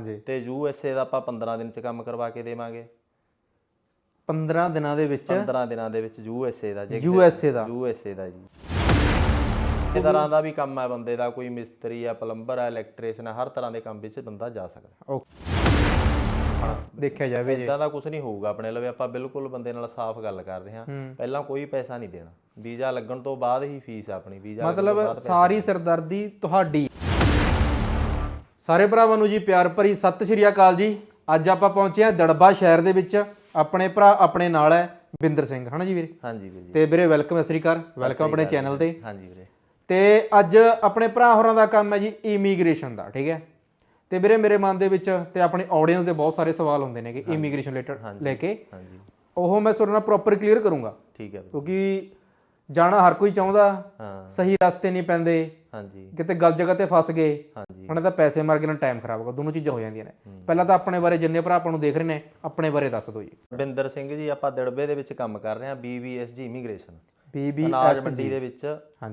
ਜੀ ਤੇ you S A ਦਾ ਆਪਾਂ 15 ਦਿਨ ਚ ਕੰਮ ਕਰਵਾ ਕੇ ਦੇਵਾਂਗੇ। 15 ਦਿਨਾਂ ਦੇ ਵਿੱਚ? 15 ਦਿਨਾਂ ਦੇ ਵਿੱਚ ਯੂ ਐਸ ਏ ਦਾ ਜੇ ਯੂ ਐਸ ਏ ਦਾ? ਯੂ ਐਸ ਏ ਦਾ ਜੀ। ਇਹ ਤਰ੍ਹਾਂ ਦਾ ਵੀ ਕੰਮ ਹੈ ਬੰਦੇ ਦਾ ਕੋਈ ਮਿਸਤਰੀ ਆ ਪਲੰਬਰ ਆ ਇਲੈਕਟ੍ਰੀਸ਼ੀਅਨ ਆ ਹਰ ਤਰ੍ਹਾਂ ਦੇ ਕੰਮ ਵਿੱਚ ਬੰਦਾ ਜਾ ਸਕਦਾ। ਓਕੇ। ਦੇਖਿਆ ਜਾਵੇ ਜੀ। ਇਦਾਂ ਦਾ ਕੁਝ ਨਹੀਂ ਹੋਊਗਾ ਆਪਣੇ ਲਵੇ ਆਪਾਂ ਬਿਲਕੁਲ ਬੰਦੇ ਨਾਲ ਸਾਫ਼ ਗੱਲ ਕਰਦੇ ਹਾਂ। ਹੂੰ। ਪਹਿਲਾਂ ਕੋਈ ਪੈਸਾ ਨਹੀਂ ਦੇਣਾ। ਵੀਜ਼ਾ ਲੱਗਣ ਤੋਂ ਬਾਅਦ ਹੀ ਫੀਸ ਆਪਣੀ ਵੀਜ਼ਾ ਮਤਲਬ ਸਾਰੀ ਸਰਦਰਦੀ ਤੁਹਾਡੀ। ਸਾਰੇ ਭਰਾਵਾਂ ਨੂੰ ਜੀ ਪਿਆਰ ਭਰੀ ਸਤਿ ਸ਼੍ਰੀ ਅਕਾਲ ਜੀ। ਅੱਜ ਆਪਾਂ ਪਹੁੰਚੇ ਹਾਂ ਦੜਬਾ ਸ਼ਹਿਰ ਦੇ ਵਿੱਚ। ਆਪਣੇ ਭਰਾ ਆਪਣੇ ਨਾਲ ਹੈ ਬਿੰਦਰ ਸਿੰਘ। ਹਨਾ ਜੀ ਵੀਰੇ? ਹਾਂਜੀ ਵੀਰ ਜੀ। ਤੇ ਵੀਰੇ ਵੈਲਕਮ ਸ਼੍ਰੀ ਅਕਾਲ। ਵੈਲਕਮ ਆਪਣੇ ਚੈਨਲ ਤੇ। ਹਾਂਜੀ ਵੀਰੇ। ਤੇ ਅੱਜ ਆਪਣੇ ਭਰਾ ਹੋਰਾਂ ਦਾ ਕੰਮ ਹੈ ਜੀ ਇਮੀਗ੍ਰੇਸ਼ਨ ਦਾ ਠੀਕ ਹੈ? ਤੇ ਵੀਰੇ ਮੇਰੇ ਮਨ ਦੇ ਵਿੱਚ ਤੇ ਆਪਣੀ ਆਡੀਅנס ਦੇ ਬਹੁਤ ਸਾਰੇ ਸਵਾਲ ਹੁੰਦੇ ਨੇ ਕਿ ਇਮੀਗ੍ਰੇਸ਼ਨ ਰਿਲੇਟਡ ਲੈ ਕੇ। ਹਾਂਜੀ। ਉਹ ਮੈਂ ਤੁਹਾਡੇ ਨਾਲ ਪ੍ਰੋਪਰ ਕਲੀਅਰ ਕਰੂੰਗਾ। ਠੀਕ ਹੈ ਵੀਰੇ। ਕਿਉਂਕਿ ਜਾਣਾ ਹਰ ਕੋਈ ਚਾਹੁੰਦਾ ਹਾਂ। ਸਹੀ ਰਸਤੇ ਨਹੀਂ ਪੈਂਦੇ ਹਾਂਜੀ। ਕਿਤੇ ਗਲਤ ਜਗ੍ਹਾ ਤੇ ਫਸ ਗਏ ਹਾਂਜੀ। ਉਹਨਾਂ ਦਾ ਪੈਸੇ ਮਰ ਗਏ ਨਾ ਟਾਈਮ ਖਰਾਬ ਹੋ ਗਿਆ ਦੋਨੋਂ ਚੀਜ਼ਾਂ ਹੋ ਜਾਂਦੀਆਂ ਨੇ। ਪਹਿਲਾਂ ਤਾਂ ਆਪਣੇ ਬਾਰੇ ਜਿੰਨੇ ਭਰਾ ਆਪਾਂ ਨੂੰ ਦੇਖ ਰਹੇ ਨੇ ਆਪਣੇ ਬਾਰੇ ਦੱਸ ਦਿਓ ਜੀ। ਬਿੰਦਰ ਸਿੰਘ ਜੀ ਆਪਾਂ ਦੜਬੇ ਦੇ ਵਿੱਚ ਕੰਮ ਕਰ ਰਹੇ ਹਾਂ BBSG ਇਮੀਗ੍ਰੇਸ਼ਨ ਅਨਾਜ ਮੰਡੀ ਦੇ ਵਿੱਚ।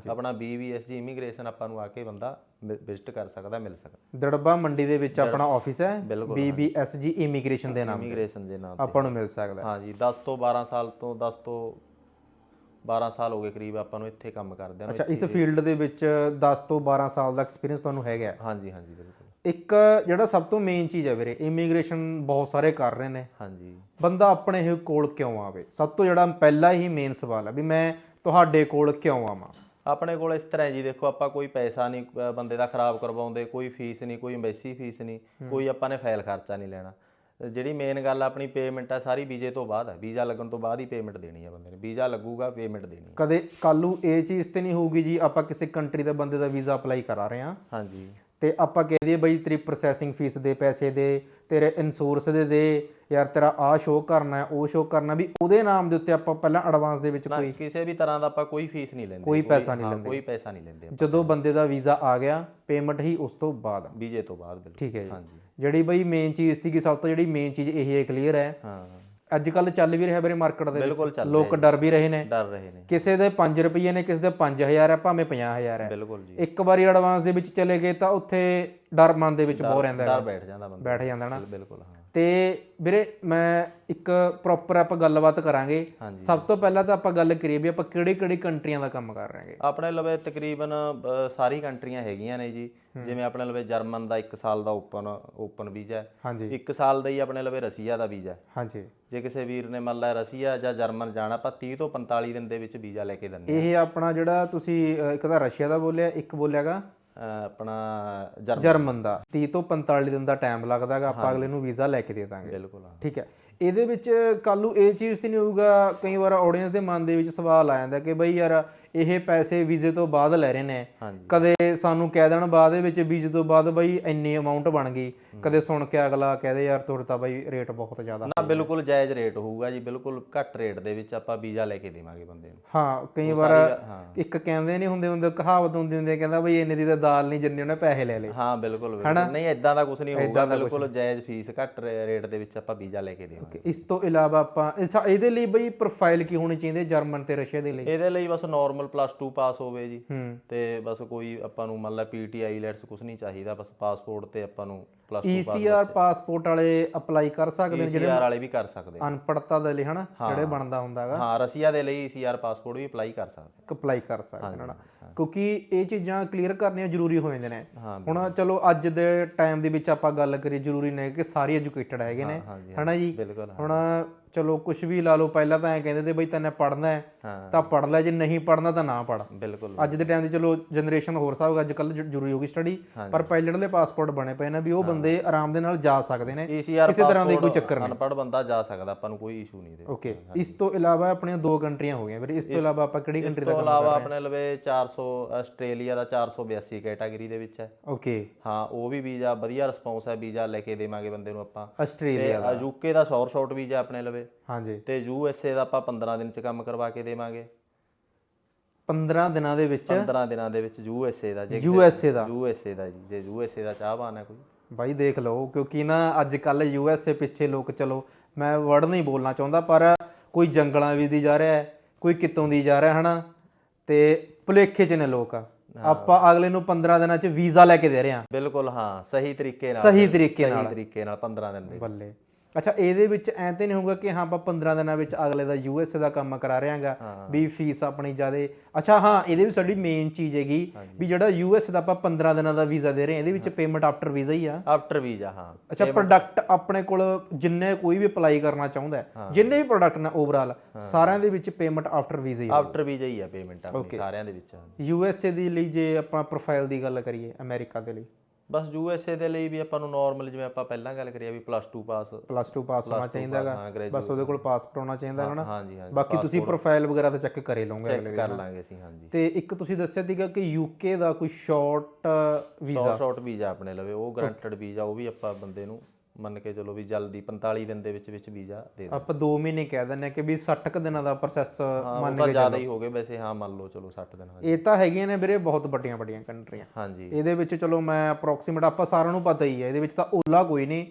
ਆਪਣਾ BBSG ਇਮੀਗ੍ਰੇਸ਼ਨ ਆਪਾਂ ਨੂੰ ਆ ਕੇ ਬੰਦਾ ਵਿਜ਼ਿਟ ਕਰ ਸਕਦਾ ਮਿਲ ਸਕਦਾ। ਦੜਬਾ ਮੰਡੀ ਦੇ ਵਿੱਚ ਆਪਣਾ ਆਫਿਸ ਹੈ ਬੀਬੀਐਸਜੀ ਇਮੀਗ੍ਰੇਸ਼ਨ ਦੇ ਨਾਮ ਇਮੀਗ੍ਰੇਸ਼ਨ ਦੇ ਨਾਮ ਤੇ। ਆਪਾਂ ਨੂੰ ਮਿਲ ਸਕਦਾ। ਹਾਂਜੀ 10 ਤੋਂ 12 ਸਾਲ ਤੋਂ 10 ਤੋਂ 12 ਸਾਲ ਹੋ ਗਏ ਕਰੀਬ ਆਪਾਂ ਨੂੰ ਇੱਥੇ ਕੰਮ ਕਰਦਿਆਂ ਨੂੰ ਅੱਛਾ ਇਸ ਫੀਲਡ ਦੇ ਵਿੱਚ 10 ਤੋਂ 12 ਸਾਲ ਦਾ ਐਕਸਪੀਰੀਅੰਸ ਤੁਹਾਨੂੰ ਹੈਗਾ ਹੈ। ਹਾਂਜੀ ਹਾਂਜੀ ਬਿਲਕੁਲ। ਇੱਕ ਜਿਹੜਾ ਸਭ ਤੋਂ ਮੇਨ ਚੀਜ਼ ਹੈ ਵੀਰੇ ਇਮੀਗ੍ਰੇਸ਼ਨ ਬਹੁਤ ਸਾਰੇ ਕਰ ਰਹੇ ਨੇ। ਹਾਂਜੀ। ਬੰਦਾ ਆਪਣੇ ਹੀ ਕੋਲ ਕਿਉਂ ਆਵੇ? ਸਭ ਤੋਂ ਜਿਹੜਾ ਪਹਿਲਾ ਹੀ ਮੇਨ ਸਵਾਲ ਹੈ ਵੀ ਮੈਂ ਤੁਹਾਡੇ ਕੋਲ ਕਿਉਂ ਆਵਾਂ? ਆਪਣੇ ਕੋਲ ਇਸ ਤਰ੍ਹਾਂ ਹੈ ਜੀ ਦੇਖੋ ਆਪਾਂ ਕੋਈ ਪੈਸਾ ਨਹੀਂ ਬੰਦੇ ਦਾ ਖਰਾਬ ਕਰਵਾਉਂਦੇ ਕੋਈ ਫੀਸ ਨਹੀਂ ਕੋਈ ਐਮਬੈਸੀ ਫੀਸ ਨਹੀਂ ਕੋਈ ਆਪਾਂ ਨੇ ਫਾਈਲ ਖਰਚਾ ਨਹੀਂ ਲੈਣਾ। ਜਿਹੜੀ ਮੇਨ ਗੱਲ ਆਪਣੀ ਪੇਮੈਂਟ ਆ ਸਾਰੀ ਵੀਜ਼ੇ ਤੋਂ ਬਾਅਦ ਹੈ ਵੀਜ਼ਾ ਲੱਗਣ ਤੋਂ ਬਾਅਦ ਹੀ ਪੇਮੈਂਟ ਦੇਣੀ ਹੈ ਬੰਦੇ ਨੇ। ਵੀਜ਼ਾ ਲੱਗੂਗਾ ਪੇਮੈਂਟ ਦੇਣੀ ਹੈ ਕਦੇ ਕੱਲੂ ਇਹ ਚੀਜ਼ ਤੇ ਨਹੀਂ ਹੋਊਗੀ ਜੀ ਆਪਾਂ ਕਿਸੇ ਕੰਟਰੀ ਦਾ ਬੰਦੇ ਦਾ ਵੀਜ਼ਾ ਅਪਲਾਈ ਕਰਾ ਰਹੇ ਹਾਂ। ਹਾਂਜੀ। ਤੇ ਆਪਾਂ ਕਹਿ ਦਈਏ ਬਈ ਤੇਰੀ ਪ੍ਰੋਸੈਸਿੰਗ ਫੀਸ ਦੇ ਪੈਸੇ ਦੇ ਤੇਰੇ ਇੰਸ਼ੋਰੈਂਸ ਦੇ ਦੇ ਯਾਰ ਤੇਰਾ ਆ ਸ਼ੋਅ ਕਰਨਾ ਹੈ ਉਹ ਸ਼ੋਅ ਕਰਨਾ ਵੀ ਉਹਦੇ ਨਾਮ ਦੇ ਉੱਤੇ ਆਪਾਂ ਪਹਿਲਾਂ ਐਡਵਾਂਸ ਦੇ ਵਿੱਚ ਨਾ ਕੋਈ ਕਿਸੇ ਵੀ ਤਰ੍ਹਾਂ ਦਾ ਆਪਾਂ ਕੋਈ ਫੀਸ ਨਹੀਂ ਲੈਂਦੇ। ਕੋਈ ਪੈਸਾ ਨਹੀਂ ਹਾਂ, ਕੋਈ ਪੈਸਾ ਨਹੀਂ ਲੈਂਦੇ ਜਦੋਂ ਬੰਦੇ ਦਾ ਵੀਜ਼ਾ ਆ ਗਿਆ ਪੇਮੈਂਟ ਹੀ ਉਸ ਤੋਂ ਬਾਅਦ ਵੀਜ਼ੇ ਤੋਂ ਬਾਅਦ ਬਿਲਕੁਲ। ਠੀਕ ਹੈ ਜੀ। ਹਾਂਜੀ। ਜਿਹੜੀ ਬਈ ਮੇਨ ਚੀਜ਼ ਸੀ ਕਿ ਸਭ ਤੋਂ ਜਿਹੜੀ ਮੇਨ ਚੀਜ਼ ਇਹ ਹੈ ਕਲੀਅਰ ਹੈ। ਹਾਂ। ਅੱਜ ਕੱਲ ਚੱਲ ਵੀ ਰਿਹਾ ਵੀਰੇ ਮਾਰਕੀਟ ਦੇ ਵਿੱਚ। ਲੋਕ ਡਰ ਵੀ ਰਹੇ ਨੇ। ਡਰ ਰਹੇ ਨੇ। ਕਿਸੇ ਦੇ 5 ਰੁਪਏ ਨੇ ਕਿਸੇ ਦੇ 5000 ਹੈ ਭਾਵੇਂ 50000 ਹੈ। ਬਿਲਕੁਲ ਜੀ। ਇੱਕ ਵਾਰੀ ਐਡਵਾਂਸ ਦੇ ਵਿੱਚ ਚਲੇ ਗਏ ਤਾਂ ਉੱਥੇ ਡਰ ਮਨ ਦੇ ਵਿੱਚ ਬਹੁਤ ਰਹਿੰਦਾ ਡਰ ਬੈਠ ਜਾਂਦਾ ਬੰਦਾ। ਬੈਠ ਜਾਂਦਾ ਨਾ। ਬਿਲਕੁਲ ਹਾਂ। ਤੇ ਵੀਰੇ ਮੈਂ ਇੱਕ ਪ੍ਰੋਪਰ ਆਪਾਂ ਗੱਲਬਾਤ ਕਰਾਂਗੇ। ਸਭ ਤੋਂ ਪਹਿਲਾਂ ਤਾਂ ਆਪਾਂ ਗੱਲ ਕਰੀਏ ਵੀ ਆਪਾਂ ਕਿਹੜੀ ਕਿਹੜੀ ਕੰਟਰੀਆਂ ਦਾ ਕੰਮ ਕਰ ਰਹੇ ਹਾਂਗੇ। ਆਪਣੇ ਲਵੇ ਤਕਰੀਬਨ ਸਾਰੀ ਕੰਟਰੀਆਂ ਹੈਗੀਆਂ ਨੇ ਜੀ। ਜਿਵੇਂ ਆਪਣੇ ਲਵੇ ਜਰਮਨ ਦਾ 1 ਸਾਲ ਦਾ ਓਪਨ ਓਪਨ ਵੀਜ਼ਾ ਹੈ। 1 ਸਾਲ ਦਾ ਹੀ ਆਪਣੇ ਲਵੇ ਰਸ਼ੀਆ ਦਾ ਵੀਜ਼ਾ ਹੈ। ਹਾਂਜੀ। ਜੇ ਕਿਸੇ ਵੀਰ ਨੇ ਮੰਨ ਲਾ ਰਸ਼ੀਆ ਜਾਂ ਜਰਮਨ ਜਾਣਾ ਆਪਾਂ 30 ਤੋਂ 45 ਦਿਨ ਦੇ ਵਿੱਚ ਵੀਜ਼ਾ ਲੈ ਕੇ ਦਿੰਦੇ ਇਹ ਆਪਣਾ ਜਿਹੜਾ ਤੁਸੀਂ ਇੱਕ ਤਾਂ ਰਸ਼ੀਆ ਦਾ ਬੋਲਿਆ ਇੱਕ ਬੋਲਿਆਗਾ। ਆਪਣਾ ਜਰਮਨ। ਦਾ। 30 ਤੋਂ 45 ਦਿਨ ਦਾ ਟਾਈਮ ਲੱਗਦਾਗਾ ਆਪਾਂ ਅਗਲੇ ਨੂੰ ਵੀਜ਼ਾ ਲੈ ਕੇ ਦੇ ਦਾਂਗੇ। ਬਿਲਕੁਲ ਠੀਕ ਹੈ। ਇਹਦੇ ਵਿੱਚ ਕੱਲ ਨੂੰ ਇਹ ਚੀਜ਼ ਤੇ ਨਹੀਂ ਹੋਊਗਾ ਕਈ ਵਾਰ ਆਡੀਅנס ਦੇ ਮਨ ਦੇ ਵਿੱਚ ਸਵਾਲ ਆ ਜਾਂਦਾ ਕਿ ਬਈ ਯਾਰ ਇਹ ਪੈਸੇ ਵੀਜ਼ੇ ਤੋਂ ਬਾਅਦ ਲੈ ਰਹੇ ਨੇ। ਕਦੇ ਸਾਨੂੰ ਕਹਿ ਦੇਣ ਬਾਅਦ ਦੇ ਵਿੱਚ ਵੀਜ਼ੇ ਤੋਂ ਬਾਅਦ ਬਈ ਇੰਨੀ ਅਮਾਉਂਟ ਬਣ ਗਈ। ਕਦੇ ਸੁਣ ਕੇ ਅਗਲਾ ਕਹਦੇ ਯਾਰ ਤੁਹਾਡਾ ਬਈ ਰੇਟ ਬਹੁਤ ਜ਼ਿਆਦਾ ਨਾ ਬਿਲਕੁਲ ਜਾਇਜ਼ ਰੇਟ ਹੋਊਗਾ ਜੀ ਬਿਲਕੁਲ ਘੱਟ ਰੇਟ ਦੇ ਵਿੱਚ ਆਪਾਂ ਵੀਜ਼ਾ ਲੈ ਕੇ ਦੇਵਾਂਗੇ ਬੰਦੇ ਨੂੰ। ਹਾਂ ਕਈ ਵਾਰ ਇੱਕ ਕਹਿੰਦੇ ਨਹੀਂ ਹੁੰਦੇ ਹੁੰਦੇ ਕਹਾਵਤ ਹੁੰਦੀ ਹੁੰਦੀ ਹੈ, ਕਹਿੰਦਾ ਬਈ ਇੰਨੇ ਦੀ ਤਾਂ ਦਾਲ ਨਹੀਂ ਜਿੰਨੇ ਉਹਨੇ ਪੈਸੇ ਲੈ ਲਏ। ਹਾਂ ਬਿਲਕੁਲ ਬਿਲਕੁਲ। ਨਹੀਂ ਇਦਾਂ ਦਾ ਕੁਝ ਨਹੀਂ ਹੋਊਗਾ ਬਿਲਕੁਲ ਜਾਇਜ਼ ਫੀਸ ਘੱਟ ਰੇਟ ਦੇ ਵਿੱਚ ਆਪਾਂ ਵੀਜ਼ਾ ਲੈ ਕੇ ਦੇਵਾਂਗੇ। ਇਸ ਤੋਂ ਇਲਾਵਾ ਆਪਾਂ ਅੱਛਾ, ਇਹਦੇ ਲਈ ਬਈ ਪ੍ਰੋਫਾਈਲ ਕੀ ਹੋਣੀ ਚਾਹੀਦੀ ਹੈ ਜਰਮਨ ਤੇ ਰਸ਼ੀਆ ਦੇ ਲਈ? ਇਹਦੇ ਲਈ ਬਸ ਨਾਰਮਲ ਪਲੱਸ 2 ਪਾਸ ਹੋਵੇ ਜੀ। ਹੂੰ। ਤੇ ਬਸ ਕੋਈ ਆਪਾਂ ਨੂੰ ਮੰਨ ਲਾ ਪੀਟੀ ਆਈਲੈਟਸ ਕੁਝ ਨਹੀਂ ਚਾਹੀਦਾ ਬਸ ਪਾਸਪੋਰਟ ਤੇ ਆਪਾਂ ਨੂੰ ਪਲੱਸ 2 ਈਸੀਆਰ ਪਾਸਪੋਰਟ ਵਾਲੇ ਅਪਲਾਈ ਕਰ ਸਕਦੇ ਨੇ ਸੀਆਰ ਵਾਲੇ ਵੀ ਕਰ ਸਕਦੇ ਆ। ਅਨਪੜਤਾ ਦੇ ਲਈ ਹਨਾ ਜਿਹੜੇ ਬਣਦਾ ਹੁੰਦਾਗਾ ਹਾਂ ਰਸ਼ੀਆ ਦੇ ਲਈ ਸੀਆਰ ਪਾਸਪੋਰਟ ਵੀ ਅਪਲਾਈ ਕਰ ਸਕਦੇ ਅਪਲਾਈ ਕਰ ਸਕਦੇ ਨੇ ਹਨਾ। ਕਿਉਂਕਿ ਇਹ ਚੀਜ਼ਾਂ ਕਲੀਅਰ ਕਰਨੀਆਂ ਜ਼ਰੂਰੀ ਹੋ ਜਾਂਦੀਆਂ ਨੇ। ਹੁਣ ਚਲੋ ਅੱਜ ਦੇ ਟਾਈਮ ਦੇ ਵਿੱਚ ਆਪਾਂ ਗੱਲ ਕਰੀਏ ਜ਼ਰੂਰੀ ਨਹੀਂ ਕਿ ਸਾਰੇ ਐਜੂਕੇਟਡ ਹੈਗੇ ਨੇ। ਹਨਾ ਜੀ? ਹੁਣ ਚਲੋ ਕੁਝ ਵੀ ਲਾ ਲਓ ਪਹਿਲਾਂ ਤਾਂ ਐ ਕਹਿੰਦੇ ਤੇ ਬਈ ਤੈਨੇ ਪੜਨਾ ਹੈ ਹਾਂ। ਤਾਂ ਪੜ ਲੈ ਜੇ ਨਹੀਂ ਪੜਨਾ ਤਾਂ ਨਾ ਪੜ ਬਿਲਕੁਲ। ਅੱਜ ਦੇ ਟਾਈਮ ਦੀ ਚਲੋ ਜਨਰੇਸ਼ਨ ਹੋਰ ਹਿਸਾਬ ਅੱਜ ਕੱਲ ਜ਼ਰੂਰੀ ਹੋ ਗਈ ਸਟੱਡੀ ਪਰ ਪਾਇਲਟ ਦੇ ਪਾਸਪੋਰਟ ਬਣੇ ਪਏ ਨੇ ਵੀ ਉਹ ਬੰਦੇ ਆਰਾਮ ਦੇ ਨਾਲ ਜਾ ਸਕਦੇ ਨੇ ਕਿਸੇ ਤਰ੍ਹਾਂ ਦੀ ਕੋਈ ਚੱਕਰ ਨਹੀਂ। ਅਨਪੜ੍ਹ ਬੰਦਾ ਜਾ ਸਕਦਾ ਆਪਾਂ ਨੂੰ ਕੋਈ ਇਸ਼ੂ ਨਹੀਂ ਦੇ ਓਕੇ ਇਸ ਤੋਂ ਇਲਾਵਾ ਆਪਣੀਆਂ ਦੋ ਕੰਟਰੀਆਂ ਹੋ ਗਈਆਂ ਵੀਰੇ ਇਸ ਤੋਂ ਇਲਾਵਾ ਆਪਾਂ ਕਿਹੜੀ ਕੰਟਰੀ ਇਸ ਤੋਂ ਦਾ ਇਲਾਵਾ ਆਪਣੇ ਲਵੇ 400 ਆਸਟ੍ਰੇਲੀਆ ਦਾ 482 ਕੈਟਾਗਰੀ ਦੇ ਵਿੱਚ ਹੈ। ਓਕੇ ਹਾਂ ਉਹ ਵੀ ਵੀਜ਼ਾ ਵਧੀਆ ਰਿਸਪੌਂਸ ਹੈ ਵੀਜ਼ਾ ਲੈ ਕੇ ਦੇਵਾਂਗੇ ਬੰਦੇ ਨੂੰ ਆਪਾਂ। ਆਸਟ੍ਰੇਲੀਆ ਤੇ ਯੂਕੇ ਦਾ ਸ਼ੋਰ ਸ਼ਾਰਟ ਵੀਜ਼ਾ ਆਪਣੇ ਲਵੇ। ਹਾਂਜੀ। ਤੇ ਯੂ ਐਸ ਏ ਦਾ ਆਪਾਂ 15 ਦਿਨ ਚ ਕੰਮ ਕਰਵਾ ਕੇ ਦੇਵਾਂਗੇ। 15 ਦਿਨਾਂ ਦੇ ਵਿੱਚ? 15 ਦਿਨਾਂ ਦੇ ਵਿੱਚ ਯੂ ਐਸ ਏ ਦਾ ਜੇ ਯੂ ਐਸ ਏ ਦਾ? ਯੂ ਐਸ ਏ ਦਾ ਜੀ ਜੇ ਯੂ ਐਸ ਏ ਦਾ ਚਾਹਵਾਨ ਹੈ ਕੋਈ। ਬਾਈ ਦੇਖ ਲਓ ਕਿਉਂਕਿ ਨਾ ਅੱਜ ਕੱਲ ਯੂ ਐਸ ਏ ਪਿੱਛੇ ਲੋਕ ਚਲੋ ਮੈਂ ਵਰਡ ਨਹੀਂ ਬੋਲਣਾ ਚਾਹੁੰਦਾ ਪਰ ਕੋਈ ਜੰਗਲਾਂ ਵੀ ਦੀ ਜਾ ਰਿਹਾ ਹੈ ਕੋਈ ਕਿਤੋਂ ਦੀ ਜਾ ਰਿਹਾ ਹਨਾ? ਤੇ ਭੁਲੇਖੇ ਚ ਨੇ ਲੋਕ। ਆਪਾਂ ਅਗਲੇ ਨੂੰ 15 ਦਿਨਾਂ 'ਚ ਵੀਜ਼ਾ ਲੈ ਕੇ ਦੇ ਰਹੇ ਹਾਂ। ਬਿਲਕੁਲ ਹਾਂ ਸਹੀ ਤਰੀਕੇ ਨਾਲ ਸਹੀ ਤਰੀਕੇ ਸਹੀ ਨਾਲ। ਤਰੀਕੇ ਨਾਲ 15 ਦਿਨ ਦੇ ਬੱਲੇ। ਅੱਛਾ ਇਹਦੇ ਵਿੱਚ ਐ ਤੇ ਨਹੀਂ ਹੋਊਗਾ ਕਿ ਹਾਂ ਆਪਾਂ 15 ਦਿਨਾਂ ਵਿੱਚ ਅਗਲੇ ਦਾ ਯੂਐਸਏ ਦਾ ਕੰਮ ਕਰਾ ਰਹੇ ਹਾਂਗਾ ਵੀ ਫੀਸ ਆਪਣੀ ਜ਼ਿਆਦੇ। ਅੱਛਾ ਹਾਂ ਇਹਦੇ ਵਿੱਚ ਸਾਡੀ ਮੇਨ ਚੀਜ਼ ਹੈਗੀ ਵੀ ਜਿਹੜਾ ਯੂਐਸਏ ਦਾ ਆਪਾਂ 15 ਦਿਨਾਂ ਦਾ ਵੀਜ਼ਾ ਦੇ ਰਹੇ ਹਾਂ ਇਹਦੇ ਵਿੱਚ ਪੇਮੈਂਟ ਆਫਟਰ ਵੀਜ਼ਾ ਹੀ ਆ। ਆਫਟਰ ਵੀਜ਼ਾ ਹਾਂ। ਅੱਛਾ ਪ੍ਰੋਡਕਟ ਆਪਣੇ ਕੋਲ ਜਿੰਨੇ ਕੋਈ ਵੀ ਅਪਲਾਈ ਕਰਨਾ ਚਾਹੁੰਦਾ ਜਿੰਨੇ ਵੀ ਪ੍ਰੋਡਕਟ ਨੇ ਓਵਰਆਲ ਸਾਰਿਆਂ ਦੇ ਵਿੱਚ ਪੇਮੈਂਟ ਆਫਟਰ ਵੀਜ਼ਾ ਹੀ ਆਫਟਰ ਵੀਜ਼ਾ ਹੀ ਆ ਪੇਮੈਂਟ ਆਪਣੀ ਸਾਰਿਆਂ ਦੇ ਵਿੱਚ ਯੂਐਸਏ ਦੇ ਲਈ ਜੇ ਆਪਾਂ ਪ੍ਰੋਫਾਈਲ ਦੀ ਗੱਲ ਕਰੀਏ ਅਮਰੀਕਾ ਦੇ ਲਈ ਬਸ ਯੂਐਸਏ ਦੇ ਲਈ ਵੀ ਆਪਾਂ ਨੂੰ ਨਾਰਮਲ ਜਿਵੇਂ ਆਪਾਂ ਪਹਿਲਾਂ ਗੱਲ ਕਰੀ ਆ ਵੀ ਪਲੱਸ 2 ਪਾਸ ਪਲੱਸ 2 ਪਾਸ ਹੋਣਾ ਚਾਹੀਦਾਗਾ ਬਸ ਉਹਦੇ ਕੋਲ ਪਾਸਪੋਰਟ ਹੋਣਾ ਚਾਹੀਦਾ ਹੈ ਨਾ। ਹਾਂਜੀ ਹਾਂਜੀ ਬਾਕੀ ਤੁਸੀਂ ਪ੍ਰੋਫਾਈਲ ਵਗੈਰਾ ਤਾਂ ਚੈੱਕ ਕਰੇ ਲਓਗੇ ਅਗਲੇ ਕਰ ਲਾਂਗੇ ਅਸੀਂ ਹਾਂਜੀ। ਤੇ ਇੱਕ ਤੁਸੀਂ ਦੱਸਿਆ ਸੀਗਾ ਕਿ ਯੂਕੇ ਦਾ ਕੋਈ ਸ਼ਾਰਟ ਵੀਜ਼ਾ ਸ਼ਾਰਟ ਵੀਜ਼ਾ ਆਪਣੇ ਲਵੇ ਉਹ ਗਰੰਟਡ ਵੀਜ਼ਾ ਉਹ ਵੀ ਆਪਾਂ ਬੰਦੇ ਨੂੰ ਮੰਨ ਕੇ ਚਲੋ ਵੀ ਜਲਦੀ 45 ਦਿਨ ਦੇ ਵਿੱਚ ਵਿੱਚ ਵੀਜ਼ਾ ਦੇ ਦੇ ਆਪਾਂ 2 ਮਹੀਨੇ ਕਹਿ ਆ ਕਿ ਵੀ 60 ਕੁ ਦਿਨਾਂ ਦਾ ਪ੍ਰੋਸੈਸ ਉਹ ਤਾਂ ਜ਼ਿਆਦਾ ਹੀ ਹੋ ਗਏ ਵੈਸੇ ਹਾਂ ਮੰਨ ਲਓ ਚਲੋ 60 ਦਿਨ ਹਾਂਜੀ ਇਹ ਤਾਂ ਹੈਗੀਆਂ ਨੇ ਵੀਰੇ ਬਹੁਤ ਵੱਡੀਆਂ ਵੱਡੀਆਂ ਕੰਟਰੀਆਂ। ਹਾਂਜੀ। ਇਹਦੇ ਵਿੱਚ ਚਲੋ ਮੈਂ ਅਪਰੋਕਸੀਮੇਟ ਆਪਾਂ ਸਾਰਿਆਂ ਨੂੰ ਪਤਾ ਹੀ ਹੈ ਇਹਦੇ ਵਿੱਚ ਤਾਂ ਓਲਾ ਕੋਈ ਨਹੀਂ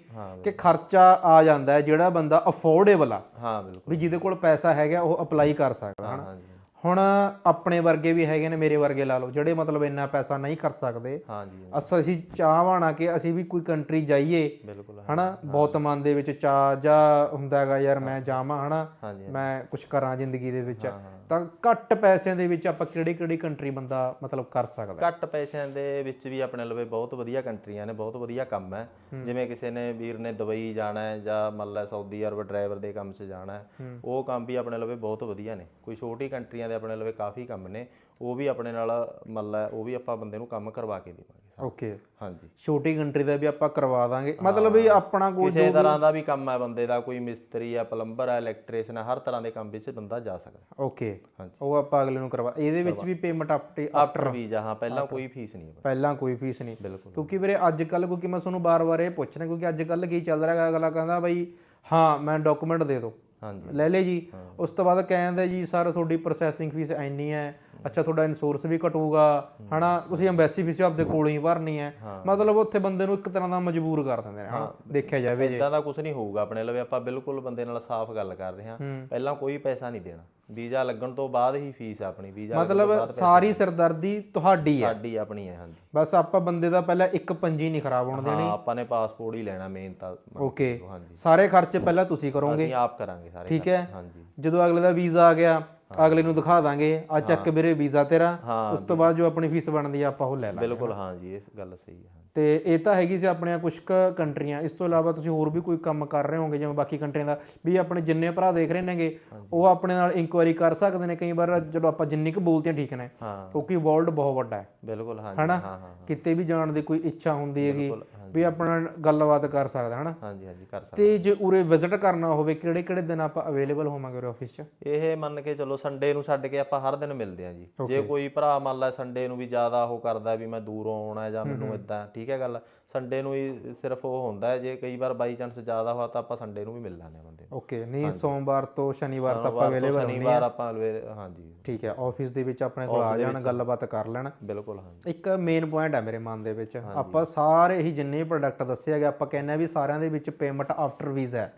ਕਿ ਖਰਚਾ ਆ ਜਾਂਦਾ ਹੈ ਜਿਹੜਾ ਬੰਦਾ ਅਫੋਰਡੇਬਲ ਆ। ਹਾਂ ਬਿਲਕੁਲ। ਵੀ ਜਿਹਦੇ ਕੋਲ ਪੈਸਾ ਹੈਗਾ ਉਹ ਅਪਲਾਈ ਕਰ ਸਕਦਾ ਹਨਾ? ਹਾਂਜੀ। ਹੁਣ ਆਪਣੇ ਵਰਗੇ ਵੀ ਹੈਗੇ ਨੇ ਮੇਰੇ ਵਰਗੇ ਲਾ ਲਓ ਜਿਹੜੇ ਮਤਲਬ ਇੰਨਾ ਪੈਸਾ ਨਹੀਂ ਖਰਚ ਸਕਦੇ। ਹਾਂਜੀ ਅਸ ਅਸੀਂ ਚਾਹਵਾਣਾ ਕਿ ਅਸੀਂ ਵੀ ਕੋਈ ਕੰਟਰੀ ਜਾਈਏ। ਬਿਲਕੁਲ ਹਨਾ? ਬਹੁਤ ਮਨ ਦੇ ਵਿੱਚ ਚਾਹ ਜਾਂ ਹੁੰਦਾ ਹੈਗਾ ਯਾਰ ਮੈਂ ਜਾਵਾਂ ਹਨਾ? ਮੈਂ ਕੁਝ ਕਰਾਂ ਜ਼ਿੰਦਗੀ ਦੇ ਵਿੱਚ। ਤਾਂ ਘੱਟ ਪੈਸਿਆਂ ਦੇ ਵਿੱਚ ਆਪਾਂ ਕਿਹੜੀ ਕਿਹੜੀ ਕੰਟਰੀ ਬੰਦਾ ਮਤਲਬ ਕਰ ਸਕਦਾ? ਘੱਟ ਪੈਸਿਆਂ ਦੇ ਵਿੱਚ ਵੀ ਆਪਣੇ ਲਵੇ ਬਹੁਤ ਵਧੀਆ ਕੰਟਰੀਆਂ ਨੇ ਬਹੁਤ ਵਧੀਆ ਕੰਮ ਹੈ। ਜਿਵੇਂ ਕਿਸੇ ਨੇ ਵੀਰ ਨੇ ਦੁਬਈ ਜਾਣਾ ਹੈ ਜਾਂ ਮੰਨ ਲਾ ਸਾਊਦੀ ਅਰਬ ਡਰਾਈਵਰ ਦੇ ਕੰਮ 'ਚ ਜਾਣਾ ਹੈ ਉਹ ਕੰਮ ਵੀ ਆਪਣੇ ਲਵੇ ਬਹੁਤ ਵਧੀਆ ਨੇ। ਕੋਈ ਛੋਟੀ ਕੰਟਰੀਆਂ ਦੇ ਆਪਣੇ ਲਵੇ ਕਾਫੀ ਕੰਮ ਨੇ ਉਹ ਵੀ ਆਪਣੇ ਨਾਲ ਮੰਨ ਲਾ ਉਹ ਵੀ ਆਪਾਂ ਬੰਦੇ ਨੂੰ ਕੰਮ ਕਰਵਾ ਕੇ ਦੇਵਾਂਗੇ। ਓਕੇ ਹਾਂਜੀ। ਛੋਟੀ ਕੰਟਰੀ ਦਾ ਵੀ ਆਪਾਂ ਕਰਵਾ ਦਾਂਗੇ। ਮਤਲਬ ਵੀ ਆਪਣਾ ਕੋਈ ਕਿਸੇ ਤਰ੍ਹਾਂ ਦਾ ਵੀ ਕੰਮ ਹੈ ਬੰਦੇ ਦਾ ਕੋਈ ਮਿਸਤਰੀ ਹੈ ਪਲੰਬਰ ਹੈ ਇਲੈਕਟ੍ਰੀਸ਼ੀਅਨ ਹੈ ਹਰ ਤਰ੍ਹਾਂ ਦੇ ਕੰਮ ਵਿੱਚ ਬੰਦਾ ਜਾ ਸਕਦਾ। ਓਕੇ ਹਾਂਜੀ। ਉਹ ਆਪਾਂ ਅਗਲੇ ਨੂੰ ਕਰਵਾ ਇਹਦੇ ਵਿੱਚ ਵੀ ਪੇਮੈਂਟ ਆਫਟਰ ਵੀਜ਼ਾ ਹਾਂ ਪਹਿਲਾਂ ਕੋਈ ਫੀਸ ਨਹੀਂ ਪਹਿਲਾਂ ਕੋਈ ਫੀਸ ਨਹੀਂ। ਬਿਲਕੁਲ। ਕਿਉਂਕਿ ਵੀਰੇ ਅੱਜ ਕੱਲ ਕਿਉਂਕਿ ਮੈਂ ਤੁਹਾਨੂੰ ਬਾਰ-ਬਾਰ ਇਹ ਪੁੱਛਣਾ ਕਿਉਂਕਿ ਅੱਜ ਕੱਲ ਕੀ ਚੱਲ ਰਿਹਾ ਅਗਲਾ ਕਹਿੰਦਾ ਬਈ ਹਾਂ ਮੈਂ ਡਾਕੂਮੈਂਟ ਦੇ ਦਿਓ ਹਾਂਜੀ। ਲੈ ਲੈ ਜੀ। ਉਸ ਤੋਂ ਬਾਅਦ ਕਹਿੰਦੇ ਜੀ ਸਰ ਤੁਹਾਡੀ ਪ੍ਰੋਸੈਸਿੰਗ ਫੀਸ ਇੰਨੀ ਹੈ ਅੱਛਾ ਤੁਹਾਡਾ ਇਨਸ਼ੋਰੈਂਸ ਵੀ ਘਟੂਗਾ ਹਨਾ? ਤੁਸੀਂ ਐਮਬੈਸੀ ਫੀਸ ਆਪਦੇ ਕੋਲੋਂ ਹੀ ਭਰਨੀ ਹੈ। ਮਤਲਬ ਉੱਥੇ ਬੰਦੇ ਨੂੰ ਇੱਕ ਤਰ੍ਹਾਂ ਦਾ ਮਜਬੂਰ ਕਰ ਦਿੰਦੇ ਨੇ ਹਨਾ? ਦੇਖਿਆ ਜਾਵੇ ਜੇ। ਇਦਾਂ ਦਾ ਕੁਝ ਨਹੀਂ ਹੋਊਗਾ ਆਪਣੇ ਲਵੇ ਆਪਾਂ ਬਿਲਕੁਲ ਬੰਦੇ ਨਾਲ ਸਾਫ਼ ਗੱਲ ਕਰ ਰਹੇ ਹਾਂ। ਪਹਿਲਾਂ ਕੋਈ ਪੈਸਾ ਨਹੀਂ ਦੇਣਾ। ਵੀਜ਼ਾ ਲੱਗਣ ਤੋਂ ਬਾਅਦ ਹੀ ਫੀਸ ਆਪਣੀ। ਵੀਜ਼ਾ ਮਤਲਬ ਸਾਰੀ ਸਿਰਦਰਦੀ ਤੁਹਾਡੀ ਹੈ। ਸਾਡੀ ਆਪਣੀ ਹੈ ਹਾਂਜੀ। ਬਸ ਆਪਾਂ ਬੰਦੇ ਦਾ ਪਹਿਲਾਂ ਇੱਕ ਪੰਜੀ ਨਹੀਂ ਖਰਾਬ ਹੋਣ ਦੇਣੀ। ਹਾਂ ਆਪਾਂ ਨੇ ਪਾਸਪੋਰਟ ਹੀ ਲੈਣਾ ਮੇਨ ਤਾਂ ਓਕੇ ਹਾਂਜੀ। ਸਾਰੇ ਖਰਚੇ ਪਹਿਲਾਂ ਤੁਸੀਂ ਕਰੋਗੇ। ਅਸੀਂ ਆਪ ਕਰਾਂਗੇ ਸਾਰੇ ਠੀਕ ਹੈ। ਹਾਂਜੀ। ਜਦੋਂ ਅਗਲੇ ਦਾ ਵੀਜ਼ਾ ਆ ਗਿਆ ਅਗਲੇ ਨੂੰ ਦਿਖਾ ਦਾਂਗੇ ਆ ਚੱਕ ਵੀਰੇ ਵੀਜ਼ਾ ਤੇਰਾ ਹਾਂ, ਉਸ ਤੋਂ ਬਾਅਦ ਜੋ ਆਪਣੀ ਫੀਸ ਬਣਦੀ ਆ ਆਪਾਂ ਉਹ ਲੈ ਲਾਂਗੇ। ਬਿਲਕੁਲ ਹਾਂਜੀ ਇਹ ਗੱਲ ਸਹੀ ਹੈ ਤੇ ਇਹ ਤਾਂ ਹੈਗੀ ਸੀ ਆਪਣੀਆਂ ਕੁਝ ਕੁ ਕੰਟਰੀਆਂ। ਇਸ ਤੋਂ ਇਲਾਵਾ ਤੁਸੀਂ ਹੋਰ ਵੀ ਕੋਈ ਕੰਮ ਕਰ ਰਹੇ ਹੋਗੇ ਜਿਵੇਂ ਬਾਕੀ ਕੰਟਰੀਆਂ ਦਾ ਵੀ ਆਪਣੇ ਜਿੰਨੇ ਭਰਾ ਦੇਖ ਰਹੇ ਨੇਗੇ ਉਹ ਆਪਣੇ ਨਾਲ ਇਨਕੁਆਇਰੀ ਕਰ ਸਕਦੇ ਨੇ। ਕਈ ਵਾਰ ਜਦੋਂ ਆਪਾਂ ਜਿੰਨੀ ਕੁ ਬੋਲਦੇ ਹਾਂ ਠੀਕ ਨੇ ਕਿਉਂਕਿ ਵਰਲਡ ਬਹੁਤ ਵੱਡਾ ਹੈ। ਬਿਲਕੁਲ ਹਾਂਜੀ? ਹਾਂ ਹਾਂ ਕਿਤੇ ਵੀ ਜਾਣ ਦੀ ਕੋਈ ਇੱਛਾ ਹੁੰਦੀ ਹੈਗੀ ਵੀ ਆਪਣਾ ਗੱਲਬਾਤ ਕਰ ਸਕਦਾ ਹਨਾ? ਹਾਂਜੀ ਹਾਂਜੀ ਕਰ ਸਕਦੇ। ਤੇ ਜੇ ਉਰੇ ਵਿਜ਼ਿਟ ਕਰਨਾ ਹੋਵੇ ਕਿਹੜੇ ਕਿਹੜੇ ਦਿਨ ਆਪਾਂ ਅਵੇਲੇਬਲ ਹੋਵਾਂਗੇ ਉਰੇ ਆਫਿਸ 'ਚ? ਇਹ ਮੰਨ ਕੇ ਚਲੋ ਸੰਡੇ ਨੂੰ ਛੱਡ ਕੇ ਆਪਾਂ ਹਰ ਦਿਨ ਮਿਲਦੇ ਆ ਜੀ। ਜੇ ਕੋਈ ਭਰਾ ਮੰਨ ਲੈ ਸੰਡੇ ਨੂੰ ਵੀ ਜ਼ਿਆਦਾ ਉਹ ਕਰਦਾ ਵੀ ਮੈਂ ਦੂਰੋਂ ਆਉਣਾ ਜਾਂ ਮੈਨੂੰ ਇਦਾਂ ਠੀਕ ਹੈ ਗੱਲ ਸੰਡੇ ਨੂੰ ਹੀ ਸਿਰਫ ਉਹ ਹੁੰਦਾ ਹੈ ਜੇ ਕਈ ਵਾਰ ਬਾਈ ਚਾਂਸ ਜ਼ਿਆਦਾ ਹੋਇਆ ਤਾਂ ਆਪਾਂ ਸੰਡੇ ਨੂੰ ਵੀ ਮਿਲ ਲਾਂਗੇ ਬੰਦੇ ਨੂੰ। ਓਕੇ ਨਹੀਂ ਸੋਮਵਾਰ ਤੋਂ ਸ਼ਨੀਵਾਰ ਤੱਕ ਆਪਾਂ ਅਵੇਲੇਬਲ ਸ਼ਨੀਵਾਰ ਆਪਾਂ ਹਾਂਜੀ। ਠੀਕ ਹੈ ਆਫਿਸ ਦੇ ਵਿੱਚ ਆਪਣੇ ਕੋਲ ਆ ਜਾਣ ਗੱਲਬਾਤ ਕਰ ਲੈਣ। ਬਿਲਕੁਲ ਹਾਂਜੀ। ਇੱਕ ਮੇਨ ਪੁਆਇੰਟ ਹੈ ਮੇਰੇ ਮਨ ਦੇ ਵਿੱਚ। ਆਪਾਂ ਸਾਰੇ ਹੀ ਜਿੰਨੇ ਪ੍ਰੋਡਕਟ ਦੱਸੇ ਹੈਗੇ ਆਪਾਂ ਕਹਿੰਦੇ ਆ ਵੀ ਸਾਰਿਆਂ ਦੇ ਵਿੱਚ ਪੇਮੈਂਟ ਆਫਟਰ ਵੀਜ਼ਾ ਹੈ।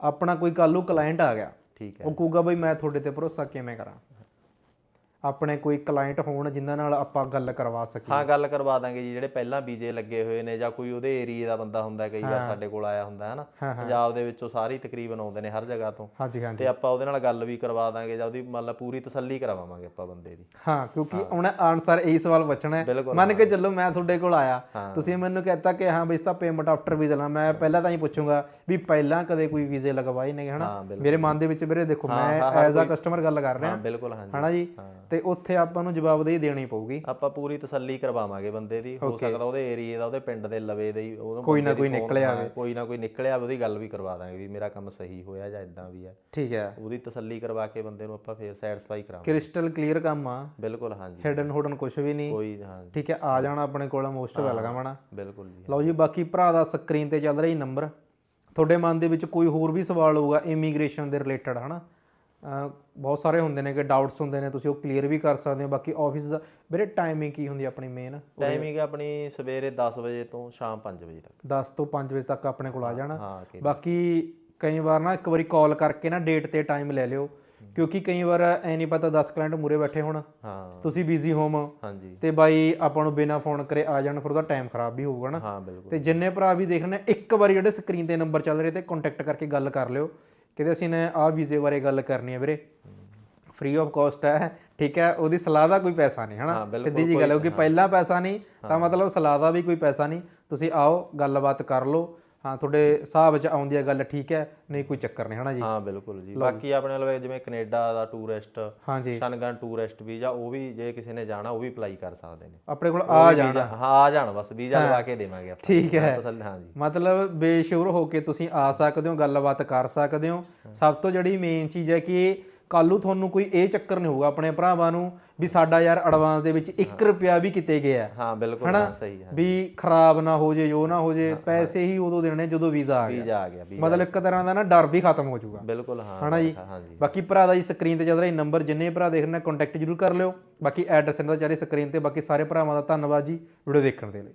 ਆਪਣਾ ਕੋਈ ਕੱਲ ਨੂੰ ਕਲਾਇੰਟ ਆ ਗਿਆ ਠੀਕ ਹੈ। ਉਹ ਕਹੂਗਾ ਬਈ ਮੈਂ ਤੁਹਾਡੇ ਤੇ ਭਰੋਸਾ ਕਿਵੇਂ ਕਰਾਂ? ਆਪਣੇ ਕੋਈ ਕਲਾਇੰਟ ਹੋਣ ਜਿਨ੍ਹਾਂ ਨਾਲ ਆਪਾਂ ਗੱਲ ਕਰਵਾ ਸਕੀਏ। ਹਾਂ ਗੱਲ ਕਰਵਾ ਦਾਂਗੇ ਜੀ ਜਿਹੜੇ ਪਹਿਲਾਂ ਵੀਜ਼ੇ ਲੱਗੇ ਹੋਏ ਨੇ ਜਾਂ ਕੋਈ ਉਹਦੇ ਏਰੀਆ ਦਾ ਬੰਦਾ ਹੁੰਦਾ ਕਈ ਵਾਰ ਸਾਡੇ ਕੋਲ ਆਇਆ ਹੁੰਦਾ ਹੈ ਨਾ ਪੰਜਾਬ ਦੇ ਵਿੱਚੋਂ ਸਾਰੇ ਤਕਰੀਬਨ ਆਉਂਦੇ ਨੇ ਹਰ ਜਗ੍ਹਾ ਤੋਂ। ਹਾਂਜੀ ਹਾਂਜੀ। ਤੇ ਆਪਾਂ ਉਹਦੇ ਨਾਲ ਗੱਲ ਵੀ ਕਰਵਾ ਦਾਂਗੇ ਜਾਂ ਉਹਦੀ ਮੰਨ ਲਾ ਪੂਰੀ ਤਸੱਲੀ ਕਰਵਾਵਾਂਗੇ ਆਪਾਂ ਬੰਦੇ ਦੀ। ਹਾਂ ਕਿਉਂਕਿ ਉਹਨੇ ਆਨਸਰ ਇਹੀ ਸਵਾਲ ਪੁੱਛਣਾ ਹੈ। ਮੰਨ ਕੇ ਚੱਲੋ ਮੈਂ ਤੁਹਾਡੇ ਕੋਲ ਆਇਆ। ਤੁਸੀਂ ਮੈਨੂੰ ਕਹਿਤਾ ਕਿ ਹਾਂ ਬਈ ਇਸ ਤਾਂ ਪੇਮੈਂਟ ਆਫਟਰ ਵੀਜ਼ਾ ਲਾ ਮੈਂ ਪਹਿਲਾਂ ਤਾਂ ਹੀ ਪੁੱਛੂੰਗਾ ਵੀ ਪਹਿਲਾਂ ਕਦੇ ਕੋਈ ਵੀਜ਼ੇ ਲਗਵਾਏ ਨਹੀਂ ਹਨਾ। ਮੇਰੇ ਮਨ ਦੇ ਵਿੱਚ ਵੀਰੇ ਦੇਖੋ ਮੈਂ ਐਜ਼ ਅ ਕਸਟਮਰ ਗੱਲ ਕਰ ਰਿਹਾ। ਹਾਂ ਬਿਲਕੁਲ ਹਾਂਜੀ। ਹਨਾ ਜੀ? ਤੇ ਉੱਥੇ ਆਪਾਂ ਨੂੰ ਜਵਾਬਦੇਹੀ ਦੇਣੀ ਪਊਗੀ। ਆਪਾਂ ਪੂਰੀ ਤਸੱਲੀ ਕਰਵਾਵਾਂਗੇ ਬੰਦੇ ਦੀ। ਹੋ ਸਕਦਾ ਉਹਦੇ ਏਰੀਆ ਦਾ ਉਹਦੇ ਪਿੰਡ ਦੇ ਲਵੇ ਦੇ ਉਹਨੂੰ ਕੋਈ ਨਾ ਕੋਈ ਨਿਕਲਿਆ ਹਾਂ, ਕੋਈ ਨਾ ਕੋਈ ਨਿਕਲਿਆ ਹੋਵੇ, ਉਹਦੀ ਗੱਲ ਵੀ ਕਰਵਾ ਦਾਂਗੇ ਵੀ ਮੇਰਾ ਕੰਮ ਸਹੀ ਹੋਇਆ ਜਾਂ ਇਦਾਂ ਵੀ ਹੈ ਠੀਕ ਹੈ। ਉਹਦੀ ਤਸੱਲੀ ਕਰਵਾ ਕੇ ਬੰਦੇ ਨੂੰ ਆਪਾਂ ਫੇਰ ਸੈਟੀਸਫਾਈ ਕਰਾਵਾਂਗੇ। ਕ੍ਰਿਸਟਲ ਕਲੀਅਰ ਕੰਮ ਆ। ਬਿਲਕੁਲ ਹਾਂਜੀ। ਹਿਡਨ ਹੁਡਨ ਕੁਝ ਵੀ ਨਹੀਂ। ਕੋਈ ਹਾਂ ਠੀਕ ਹੈ ਆ ਜਾਣਾ ਆਪਣੇ ਕੋਲ ਮੋਸਟ ਵੈਲਕਮ ਆਣਾ ਬਿਲਕੁਲ ਜੀ। ਲਓ ਜੀ ਬਾਕੀ ਭਰਾ ਦਾ ਸਕਰੀਨ ਤੇ ਚੱਲ ਰਹੀ ਨੰਬਰ ਤੁਹਾਡੇ ਮਨ ਦੇ ਵਿੱਚ ਕੋਈ ਹੋਰ ਵੀ ਸਵਾਲ ਹੋਊਗਾ ਇਮੀਗ੍ਰੇਸ਼ਨ ਦੇ ਰਿਲੇਟਡ ਹਨਾ? ਬਹੁਤ ਸਾਰੇ ਹੁੰਦੇ ਨੇ ਕਿ ਡਾਊਟਸ ਹੁੰਦੇ ਨੇ ਤੁਸੀਂ ਉਹ ਕਲੀਅਰ ਵੀ ਕਰ ਸਕਦੇ ਹੋ। ਬਾਕੀ ਆਫਿਸ ਦਾ ਵੀਰੇ ਟਾਈਮਿੰਗ ਕੀ ਹੁੰਦੀ ਆਪਣੀ ਮੇਨ ਟਾਈਮਿੰਗ ਆਪਣੀ ਸਵੇਰੇ 10 ਵਜੇ ਤੋਂ ਸ਼ਾਮ 5 ਵਜੇ ਤੱਕ। 10 ਤੋਂ 5 ਵਜੇ ਤੱਕ ਆਪਣੇ ਕੋਲ ਆ ਜਾਣਾ। ਬਾਕੀ ਕਈ ਵਾਰ ਨਾ ਇੱਕ ਵਾਰੀ ਕਾਲ ਕਰਕੇ ਨਾ ਡੇਟ ਤੇ ਟਾਈਮ ਲੈ ਲਿਓ। ਕਿਉਂਕਿ ਕਈ ਵਾਰ ਐ ਨਹੀਂ ਪਤਾ 10 ਕਲਾਇੰਟ ਮੂਰੇ ਬੈਠੇ ਹੋਣ। ਹਾਂ। ਤੁਸੀਂ ਬਿਜ਼ੀ ਹੋਮ ਹਾਂਜੀ। ਤੇ ਬਾਈ ਆਪਾਂ ਨੂੰ ਬਿਨਾ ਫੋਨ ਕਰੇ ਆ ਜਾਣ ਫਿਰ ਉਹਦਾ ਟਾਈਮ ਖਰਾਬ ਵੀ ਹੋਊਗਾ ਨਾ। ਹਾਂ ਬਿਲਕੁਲ। ਤੇ ਜਿੰਨੇ ਭਰਾ ਵੀ ਦੇਖਣੇ ਇੱਕ ਵਾਰੀ ਜਿਹੜੇ ਸਕਰੀਨ ਤੇ ਨੰਬਰ ਚੱਲ ਰਹੇ ਤੇ ਕੰਟੈਕਟ ਕਰਕੇ ਗੱਲ ਕਰ ਲਿਓ। ਕਿਤੇ ਅਸੀਂ ਨੇ ਆਹ ਵੀਜ਼ੇ ਬਾਰੇ ਗੱਲ ਕਰਨੀ ਹੈ ਵੀਰੇ। ਫ੍ਰੀ ਆਫ ਕਾਸਟ ਹੈ ਠੀਕ ਹੈ ਉਹਦੀ ਸਲਾਹ ਦਾ ਕੋਈ ਪੈਸਾ ਨਹੀਂ ਹਨਾ? ਸਿੱਧੀ ਜੀ ਗੱਲ ਹੈ ਕਿ ਪਹਿਲਾਂ ਪੈਸਾ ਨਹੀਂ ਤਾਂ ਮਤਲਬ ਸਲਾਹ ਦਾ ਵੀ ਕੋਈ ਪੈਸਾ ਨਹੀਂ। ਤੁਸੀਂ ਆਓ ਗੱਲਬਾਤ ਕਰ ਲਓ ਹਾਂ ਤੁਹਾਡੇ ਹਿਸਾਬ 'ਚ ਆਉਂਦੀ ਹੈ ਗੱਲ ਠੀਕ ਹੈ ਨਹੀਂ ਕੋਈ ਚੱਕਰ ਨਹੀਂ ਹਨਾ ਜੀ? ਹਾਂ ਬਿਲਕੁਲ ਜੀ। ਬਾਕੀ ਆਪਣੇ ਲਵੇ ਜਿਵੇਂ ਕੈਨੇਡਾ ਦਾ ਟੂਰਿਸਟ ਹਾਂਜੀ ਸ਼ਨਗਨ ਟੂਰਿਸਟ ਵੀਜ਼ਾ ਉਹ ਵੀ ਜੇ ਕਿਸੇ ਨੇ ਜਾਣਾ ਉਹ ਵੀ ਅਪਲਾਈ ਕਰ ਸਕਦੇ ਨੇ। ਆਪਣੇ ਕੋਲ ਆ ਜਾਣ। ਹਾਂ ਆ ਜਾਣ ਬਸ ਵੀਜ਼ਾ ਲਵਾ ਕੇ ਦੇਵਾਂਗੇ ਆਪਾਂ। ਠੀਕ ਹੈ। ਹਾਂ ਜੀ। ਮਤਲਬ ਬੇਸ਼ੁਰ ਹੋ ਕੇ ਤੁਸੀਂ ਆ ਸਕਦੇ ਹੋ ਗੱਲਬਾਤ ਕਰ ਸਕਦੇ ਹੋ। ਸਭ ਤੋਂ ਜਿਹੜੀ ਮੇਨ ਚੀਜ਼ ਹੈ ਕਿ ਕੱਲੂ ਤੁਹਾਨੂੰ ਕੋਈ ਇਹ ਚੱਕਰ ਨਹੀਂ ਹੋਊਗਾ ਆਪਣੇ ਭਰਾਵਾਂ ਨੂੰ ਵੀ ਸਾਡਾ ਯਾਰ ਐਡਵਾਂਸ ਦੇ ਵਿੱਚ 1 ਰੁਪਿਆ ਵੀ ਕਿਤੇ ਗਿਆ। ਹੈ। ਬਿਲਕੁਲ ਹਾਂ ਸਹੀ ਹੈ ਵੀ ਖਰਾਬ ਨਾ ਹੋ ਜੇ ਜੋ ਨਾ ਹੋ ਜੇ ਪੈਸੇ ਹੀ ਉਦੋਂ ਦੇਣੇ ਜਦੋਂ ਵੀਜ਼ਾ ਆ ਗਿਆ। ਵੀਜ਼ਾ ਆ ਗਿਆ ਮਤਲਬ ਇੱਕ ਤਰ੍ਹਾਂ ਦਾ ਨਾ ਡਰ ਵੀ ਖਤਮ ਹੋ ਜਾਊਗਾ। ਬਿਲਕੁਲ ਹਾਂ ਹਨਾ ਜੀ? ਹਾਂ ਜੀ ਬਾਕੀ ਭਰਾ ਦਾ ਜੀ ਸਕਰੀਨ ਤੇ ਚੱਲ ਰਿਹਾ ਨੰਬਰ ਜਿੰਨੇ ਭਰਾ ਦੇਖ ਰਹੇ ਨੇ ਕੰਟੈਕਟ ਜਰੂਰ ਕਰ ਲਿਓ। ਬਾਕੀ ਐਡਰੈਸ ਇਹਨਾਂ ਦਾ ਚਾਰੇ ਸਕਰੀਨ ਤੇ। ਬਾਕੀ ਸਾਰੇ ਭਰਾਵਾਂ ਦਾ ਧੰਨਵਾਦ ਜੀ ਵੀਡੀਓ ਦੇਖਣ ਦੇ ਲਈ।